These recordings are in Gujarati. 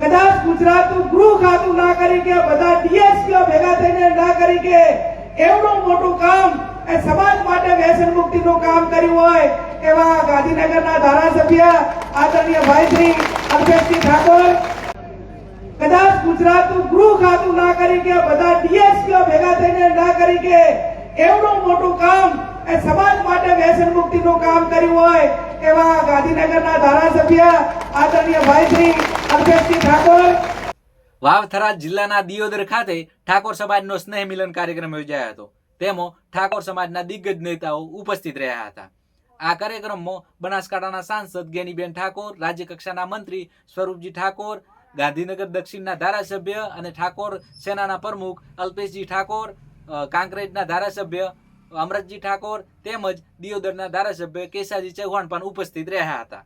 કદાચ ગુજરાતનું ગૃહ ખાતું ના કરી કે, બધા ડીએસપીઓ ભેગા થઈને ના કરી કે, એવડું મોટું કામ એ સમાજ માટે વ્યસન મુક્તિનું કામ કર્યું હોય એવા ગાંધીનગરના ધારાસભ્ય આદરણીય ભાઈ શ્રી ઠાકોર. કદાચ ગુજરાતનું ગૃહ ખાતું ના કરી કે, બધા ડીએસપીઓ ભેગા થઈને ના કરી કે, એવડું મોટું કામ એ સમાજ માટે વ્યસન મુક્તિનું કામ કર્યું હોય એવા ગાંધીનગરના ધારાસભ્ય આદરણીય ભાઈ વાવથરા જિલ્લાના દિયોદર ખાતે ઠાકોર સમાજનો સ્નેહ મિલન કાર્યક્રમ યોજાયો હતો. તેમાં ઠાકોર સમાજના દિગ્ગજ નેતાઓ ઉપસ્થિત રહ્યા હતા. આ કાર્યક્રમમાં બનાસકાંઠાના સાંસદ ગેનીબેન ઠાકોર રાજ્ય કક્ષાના મંત્રી સ્વરૂપજી ઠાકોર, ગાંધીનગર દક્ષિણના ધારાસભ્ય અને ઠાકોર સેનાના પ્રમુખ અલ્પેશજી ઠાકોર કાંકરેજના ધારાસભ્ય અમરતજી ઠાકોર તેમજ દિયોદરના ધારાસભ્ય કેસાજી ચૌહાણ પણ ઉપસ્થિત રહ્યા હતા.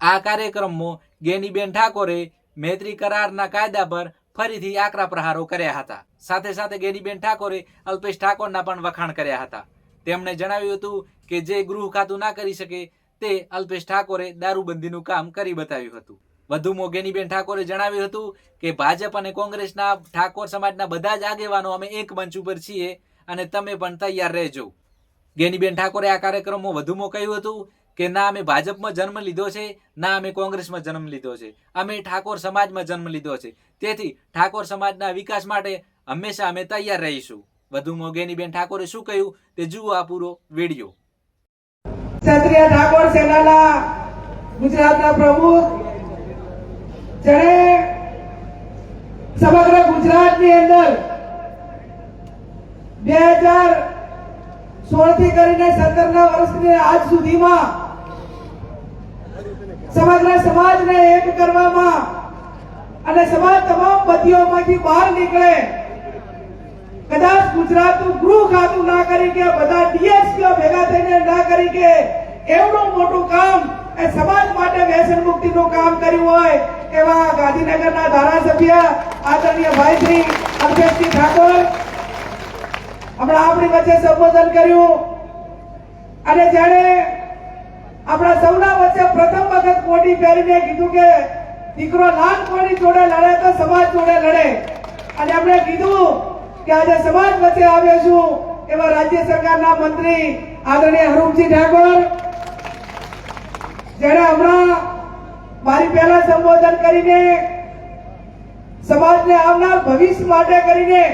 આ કાર્યક્રમમાં ગેનીબેન ઠાકોરે મૈત્રી કરારના કાયદા પર ફરીથી આકરા પ્રહારો કર્યા હતા. સાથે સાથે ગેનીબેન ઠાકોરે અલ્પેશ ઠાકોરના પણ વખાણ કર્યા હતા. તેમણે જણાવ્યું હતું કે જે ગૃહ ખાતું ના કરી શકે તે અલ્પેશ ઠાકોરે દારૂબંધીનું કામ કરી બતાવ્યું હતું. વધુમાં ગેનીબેન ઠાકોરે જણાવ્યું હતું કે ભાજપ અને કોંગ્રેસના ઠાકોર સમાજના બધા જ આગેવાનો અમે એક મંચ ઉપર છીએ અને તમે પણ તૈયાર રહેજો. ગેનીબેન ઠાકોરે આ કાર્યક્રમમાં વધુમાં કહ્યું હતું કે ના, અમે ભાજપમાં જન્મ લીધો છે, ના, અમે કોંગ્રેસમાં જન્મ લીધો છે. અમે ઠાકોર સમાજમાં જન્મ લીધો છે. તેથી ઠાકોર સમાજના વિકાસ માટે હંમેશા અમે તૈયાર રહીશું. વધુમાં ગેનીબેન ઠાકોરે શું કહ્યું તે જુઓ આ પૂરો વીડિયો. ક્ષત્રિય ઠાકોર સેનાના ગુજરાતના પ્રમુખ, જેણે સમગ્ર ગુજરાતની અંદર બે હજાર સોળથી કરીને સત્તરના વર્ષની આજ સુધીમાં સમગ્ર સમાજને એક કરવામાં અને સમાજ તમામ બદીઓમાંથી બહાર નીકળે. કદાચ ગુજરાતનું ગૃહ ખાતું ના કરી કે બધા ડીએસપીઓ ભેગા થઈને ના કરી કે એવડું મોટું કામ એ સમાજ માટે વ્યસન મુક્તિનું કામ કર્યું હોય એવા ગાંધીનગરના ધારાસભ્ય આદરણીય ભાઈ શ્રી ઠાકોર. હમણાં આપણી વચ્ચે સંબોધન કર્યું અને જ્યારે આપણા સૌના વચ્ચે પ્રથમ વખત કોટી પહેરીને કીધું કે દીકરો લાલ કોટી જોડે લડે તો સમાજ જોડે લડે. અને આપણે કીધું કે આજે સમાજ વચ્ચે આવ્યો છું એવા રાજ્ય સરકારના મંત્રી આદરણીય હરૂપજી ઠાકોર. જેણે હમણાં મારી પહેલા સંબોધન કરીને સમાજને આવનાર ભવિષ્ય માટે કરીને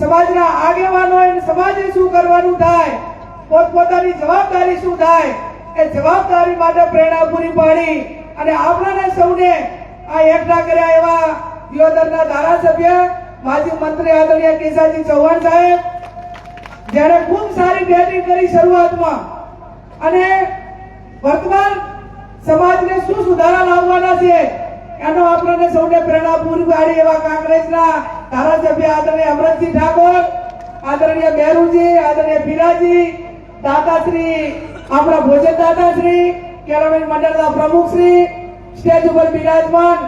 સમાજના આગેવાનો સમાજે શું કરવાનું થાય, પોતપોતાની જવાબદારી શું થાય એ જવાબદારી માટે પ્રેરણા પૂરી પાડી અને આપણાને સૌને આ એકઠા કર્યા એવા દિયોદરના ધારાસભ્ય માજી મંત્રી આદરણીય કેસાજી ચૌહાણ સાહેબ, જેણે ખૂબ સારી બેટિંગ કરી શરૂઆતમાં. અને વર્તમાન સમાજને શું સુધારા લાવવાના છે, એનો આપણને સૌને પ્રેરણા પૂરી પાડી એવા કોંગ્રેસના ધારાસભ્ય આદરણીય અમરતજી ઠાકોર, આદરણીય બેરુજી, આદરણીય પીરાજી દાતાશ્રી આપણા ભોજન દાતાશ્રી કેળવણી મંડળના પ્રમુખશ્રી સ્ટેજ ઉપર બિરાજમાન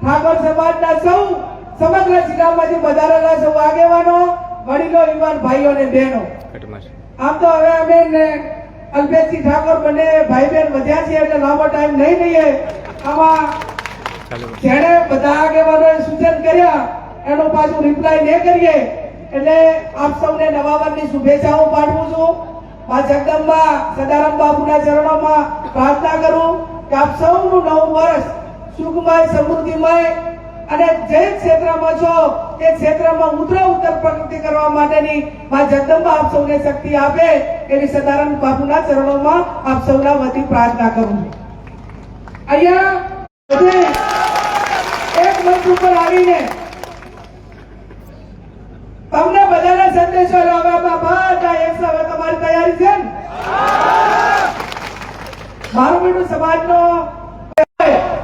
ઠાકોર સમાજના સૌ સમગ્ર જિલ્લામાંથી વધારેલા સૌ આગેવાનો વડીલો યુવાન ભાઈઓ અને બહેનો. આમ તો હવે અમે અલ્પેશજી ઠાકોર બંને ભાઈ બહેન વધ્યા છીએ એટલે લાંબો ટાઈમ નહીં લઈએ. આમાં જેણે બધા આગેવાનોએ સૂચન કર્યા એનો પાછું રિપ્લાય ન કરીએ. એટલે આપ સૌને નવા વર્ષની શુભેચ્છાઓ પાઠવું છું. મા જગદંબા સદારામ બાપુના ચરણોમાં પ્રાર્થના કરું કે આપ સૌનું નવું વર્ષ સુખમય, સમૃદ્ધિમય અને જે ક્ષેત્રમાં છો તે ક્ષેત્રમાં ઉત્તર ઉત્તર પ્રગતિ કરવા માટેની મા જગદંબા આપ સૌને શક્તિ આપે એવી સદારામ બાપુના ચરણોમાં આપ સૌના વતી પ્રાર્થના કરું અહીંયા એક મંચ ઉપર આવીને તમને સંદેશો લાવવા બધા એક સાથે તમારી તૈયારી છે? મારું બેટું સમાજનો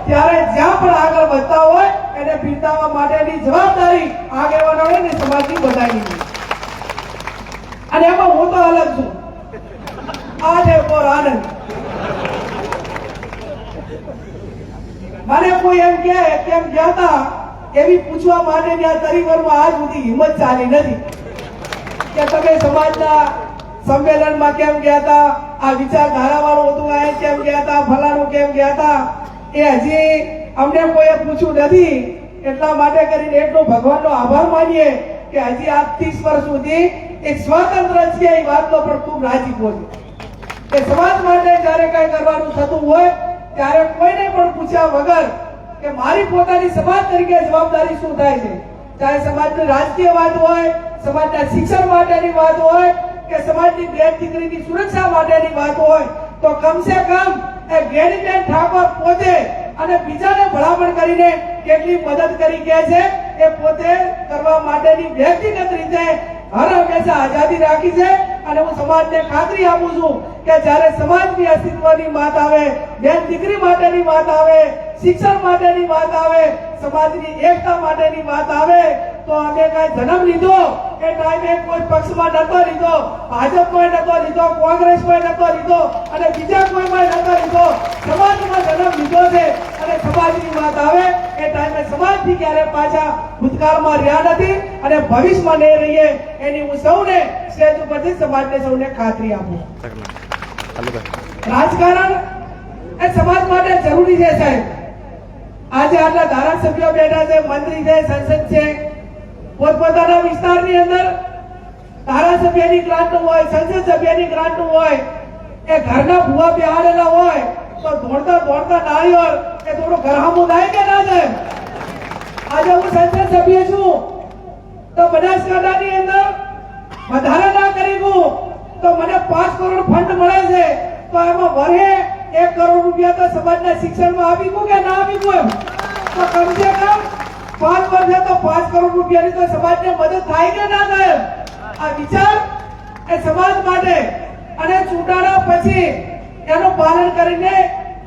ત્યારે જ્યાં પણ આગળ વધતા હોય, એને પીરતાવવા માટેની જવાબદારી આગેવાનોને ને સમાજની બધાની અને એમાં હું તો અલગ છું. આ છે આનંદ. મને કોઈ એમ કે કેમ ગયા હતા એવી પૂછવા માટેની આ તરીવરમાં આજ સુધી હિંમત ચાલી નથી. કે તમે સમાજના સંમેલનમાં કેમ ગયા હતા? આ વિચારધારા વાળું હતું, આ કેમ ગયા હતા? ફલાણું કેમ ગયા હતા? એ હજી અમને કોઈએ પૂછ્યું નથી. એટલા માટે કરીને એટલો ભગવાનનો આભાર માનીએ કે હજી આ ત્રીસ વર્ષ સુધી એક સ્વતંત્ર છે એ વાતનો પણ ખૂબ રાજી બોલ્યો કે સમાજ માટે જ્યારે કઈ કરવાનું થતું હોય, ત્યારે કોઈને પણ પૂછ્યા વગર કે મારી પોતાની સમાજ તરીકે જવાબદારી શું થાય છે? ચાહે સમાજની રાજકીય વાત હોય સમાજના શિક્ષણ માટેની વાત હોય કે સમાજની બેન દીકરીની સુરક્ષા માટેની વાત હોય, તો કમસે કમ એ ગેરીબેન ઠાકોર પોતે અને બીજાને ભલામણ કરીને કેટલી મદદ કરી કે છે એ પોતે કરવા માટેની વ્યક્તિગત રીતે હર હંમેશા આઝાદી રાખી છે. અને હું સમાજને ખાતરી આપું છું કે જ્યારે સમાજની અસ્તિત્વની વાત આવે, બેન દીકરી માટેની વાત આવે, શિક્ષણ માટેની વાત આવે, સમાજની એકતા માટેની વાત આવે તો અમે કઈ જન્મ લીધો? એ ટાઈમે કોઈ પક્ષમાં નતો લીધો. ભાજપમાં નતો લીધો કોંગ્રેસ કોઈ નતો લીધો, અને બીજા કોઈ કોઈ નતો લીધો. સમાજમાં જન્મ લીધો છે, અને સમાજની વાત આવે, એ ટાઈમે સમાજથી ક્યારે પાછા ભૂતકાળમાં રહ્યા નથી, અને ભવિષ્યમાં નહીં રહીએ, એની હું સૌને સ્ટેજ ઉપરથી સમાજને સૌને ખાતરી આપું. રાજકારણ એ સમાજ માટે જરૂરી છે, સાહેબ. આજે આટલા ધારાસભ્યો બેઠા છે, મંત્રી છે, સંસદ છે પોતપોતાના વિસ્તારની અંદર ધારાસભ્યની ગ્રાન્ટ હોય સંસદ સભ્યની ગ્રાન્ટ હોય, એ ઘરના ભૂવા બિહારેલા હોય, તો દોડતા દોડતા નાળિયેર એ થોડું ગરહામું થાય કે ના થાય? આજે હું સંસદ સભ્ય છું, તો બનાસકાંઠાની અંદર વધારે ના કરી તો મને પાંચ કરોડ ફંડ મળે છે, તો એમાં વરહે એક કરોડ રૂપિયા તો સમાજના શિક્ષણમાં આપી દઉં કે ના આપી એમ? તો કમસે કમ પાંચ વર્ષે તો પાંચ કરોડ રૂપિયાની તો સમાજને મદદ થાય કે ના થાય? આ વિચાર એ સમાજ માટે અને ચૂંટાણા પછી એનું પાલન કરીને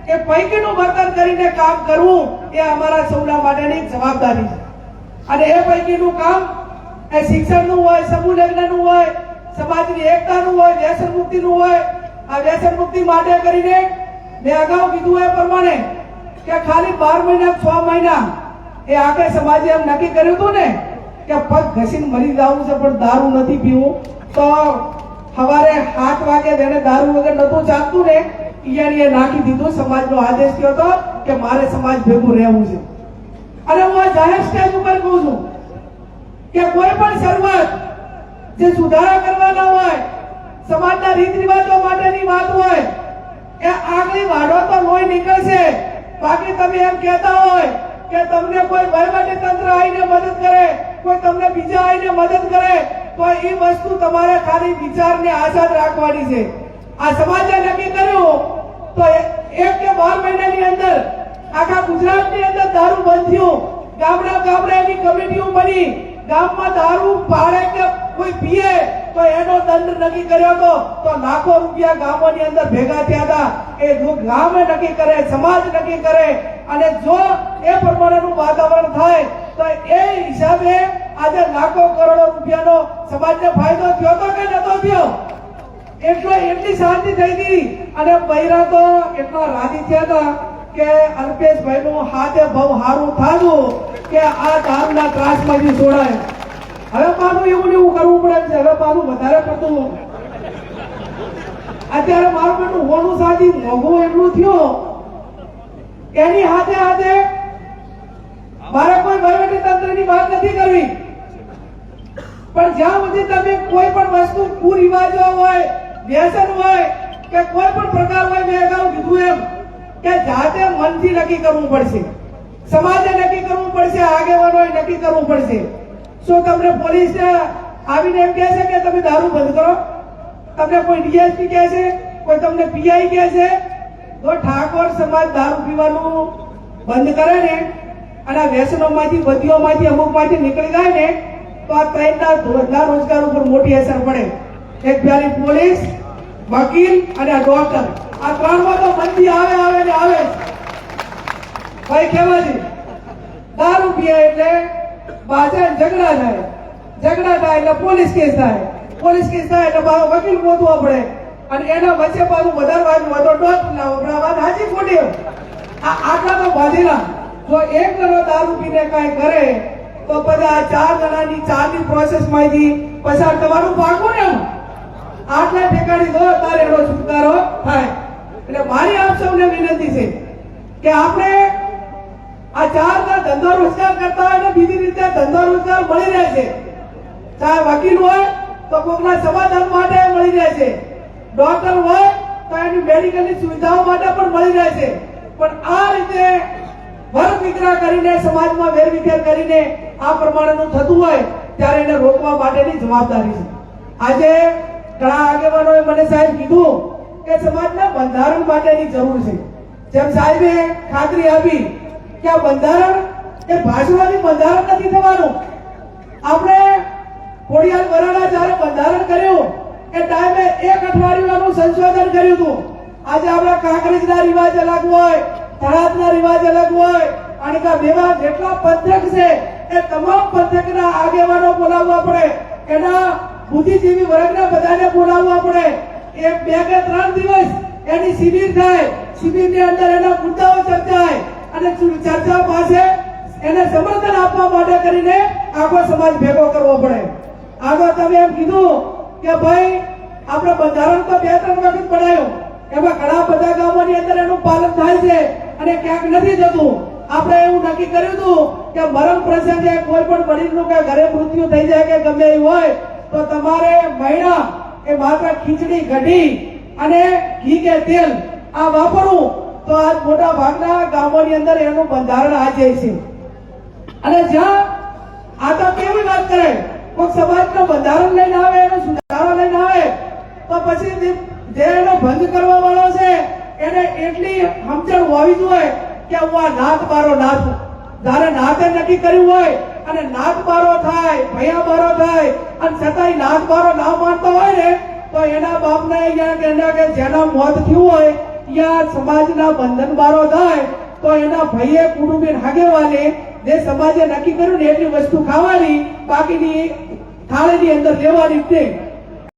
એ પૈકીનું વર્તન કરીને કામ કરવું એ અમારા સૌના માટેની જવાબદારી છે. અને એ પૈકીનું કામ એ શિક્ષણનું હોય સમૂહ લગ્નનું હોય, સમાજની એકતાનું હોય, વ્યસન મુક્તિનું હોય, આ વ્યસન મુક્તિ માટે કરીને મેં અગાઉ કીધું એ પ્રમાણે કે ખાલી બાર મહિના છ મહિના એ આખરે સમાજે એમ નક્કી કર્યું હતું ને કે પગ ઘસીને મરી જવું છે, પણ દારૂ નથી પીવું. તો સવારે સાત વાગે તેને દારૂ વગર નતું ચાલતું ને ઈયાની એ નાખી દીધું, સમાજનો આદેશ થયો હતો કે મારે સમાજ ભેગું રહેવું છે. અને હું આ જાહેર સ્ટેજ ઉપર કહું છું કે કોઈ પણ શરૂઆત જે સુધારા કરવાના હોય, સમાજના રીત રિવાજો માટેની વાત હોય, એ આગલી વાડો તો લોહી નીકળશે. બાકી તમે એમ કહેતા હોય કે તમને કોઈ વહીવટી તંત્ર આવીને મદદ કરે, કોઈ તમને બીજા આવીને મદદ કરે, તો એ વસ્તુ તમારે ખાલી વિચારને આઝાદ રાખવાની છે. આ સમાજે નક્કી કર્યું તો એક કે બાર મહિનાની અંદર આખા ગુજરાતની અંદર દારૂ બંધ થયું. ગામડા ગામડા એની કમિટીઓ બની. ગામમાં દારૂ પાડે કે કોઈ પીએ તો એનો દંડ નક્કી કર્યો હતો. તો લાખો રૂપિયા ગામોની અંદર ભેગા થયા હતા. એ ગામે નક્કી કરે, સમાજ નક્કી કરે. અને જો એ પ્રમાણેનું વાતાવરણ થાય, તો એ હિસાબે આજે લાખો કરોડો રૂપિયાનો સમાજને ફાયદો થયો તો કે નતો થયો? એટલો એટલી શાંતિ થઈ ગઈ. અને બૈરા તો એટલા રાજી થયા હતા કે અલ્પેશભાઈ નું હાથે બહુ સારું થાતું કે આ ગામના ત્રાસમાંથી છોડાય. હવે પાછું એવું ને એવું કરવું પડે છે. હવે પાછું વધારે પડતું અત્યારે મારું બેટું હોનું સાચી મોંઘું એટલું થયું. એની હાથે હાથે મારે કોઈ વહીવટી તંત્રની વાત નથી કરવી. પણ જ્યાં સુધી તમે કોઈ પણ વસ્તુ કુરિવાજો હોય, વ્યસન હોય, કે કોઈ પણ પ્રકાર હોય, મેં અગાઉ કીધું એમ કે જાતે મનથી નક્કી કરવું પડશે. સમાજે નક્કી કરવું પડશે, આગેવાનોએ નક્કી કરવું પડશે. શું તમને પોલીસ આવીને એમ કહે છે કે તમે દારૂ બંધ કરો. તમને કોઈ ડીએસપી કહે છે? કોઈ તમને પીઆઈ કહે છે? તો ઠાકોર સમાજ દારૂ પીવાનું બંધ કરે ને અને આ વ્યસનોમાંથી બધીઓમાંથી અમુકમાંથી નીકળી જાય ને, તો આ ત્રણના ધંધા રોજગાર ઉપર મોટી અસર પડે. એક પ્યારી પોલીસ, વકીલ અને આ ડોક્ટર. આ ત્રણમાં તો મંદી આવે આવે ને આવે. ભાઈ છે? દારૂ પીએ એટલે બાજે ઝઘડા થાય. ઝઘડા થાય એટલે પોલીસ કેસ થાય. પોલીસ કેસ થાય એટલે પાછો વકીલ ગોતવો પડે. અને એના વચ્ચે પાછું વધારવાનું તો ડોટ ના વાત હાજી ખોટી. આ આટલા તો બાંધેલા. જો એક જણો દારૂ પીને કાંઈ કરે, તો પછી આ ચાર જણાની ચારની પ્રોસેસમાંથી પસાર તમારું પાકું ને. આટલા ઠેકાણી દો તારે એનો છુટકારો થાય. એટલે મારી આપ સૌને વિનંતી છે કે આપણે આ ચાર ધંધો રોજગાર કરતા હોય ને બીજી રીતે ધંધો રોજગાર મળી રહે છે. ચાહે વકીલ હોય તો કોકના સમાધાન માટે મળી રહે છે. ડોક્ટર હોય તો એની મેડિકલની સુવિધાઓ માટે પણ મળી રહે છે. પણ આ રીતે વર્ગ વિગ્રહ કરીને સમાજમાં વેરવિખેર કરીને આ પ્રમાણેનું થતું હોય ત્યારે એને રોકવા માટેની જવાબદારી છે. આજે ઘણા આગેવાનોએ મને સાહેબ કીધું કે સમાજના બંધારણ માટેની જરૂર છે. જેમ સાહેબે ખાતરી આપી કે આ બંધારણ એ ભાષણોથી બંધારણ નથી થવાનું. આપણે ખોડિયાર વરાણા જ્યારે બંધારણ કર્યું, એ ટાઈમે એક અઠવાડિયું સંશોધન કર્યું હતું. આજે આપણા કાંકરેજના રિવાજ અલગ હોય, થરાદના રિવાજ અલગ હોય અને કા બેવા જેટલા પંથક છે, એ તમામ પંથકના આગેવાનો બોલાવવા પડે. એના બુદ્ધિજીવી વર્ગના બધાને બોલાવવા પડે. એક, બે કે ત્રણ દિવસ એની શિબિર થાય. શિબિરની અંદર એના મુદ્દાઓ ચર્ચાય. અને ચર્ચા પાસે? એને સમર્થન આપવા માટે કરીને આખો સમાજ ભેગો કરવો પડે. આગળ તમે એમ કીધું કે ભાઈ, આપણે બંધારણ તો બે ત્રણ વખત પડાયું. એમાં ઘણા બધા ગામોની અંદર એનું પાલન થાય છે અને ક્યાંક નથી થતું. આપણે એવું નક્કી કર્યું હતું કે મરણ પ્રસંગે કોઈ પણ વડીલનું કે ઘરે મૃત્યુ થઈ જાય કે ગમે એવું હોય, તો તમારે મહિના એ માત્ર ખીચડી કઢી અને ઘી કે તેલ આ વાપરવું. તો આજ મોટા ભાગના ગામોની અંદર એનું બંધારણ આજે છે. અને જ્યાં આ તો કેવી વાત કરે કોઈ સમાજનું બંધારણ લઈને આવે, એનો સુધારો લઈને આવે, તો પછી જે- એનો ભંગ કરવા વાળો છે, એને એટલી સમજણ હોવી જોઈએ કે હું આ નાથ મારો નાથ જ્યારે નાથે નક્કી કર્યું હોય, અને નાથ મારો થાય ભૈયા મારો થાય, અને છતાંય નાથ મારો ના માનતો હોય ને, તો એના બાપને એના કે જેના મોત થયું હોય ત્યાં સમાજના બંધન બારો થાય, તો એના ભાઈએ કુટુંબી હાગેવાને જે સમાજે નક્કી કર્યું ને એટલી વસ્તુ ખાવાની, બાકીની થાળીની અંદર લેવાની નહીં.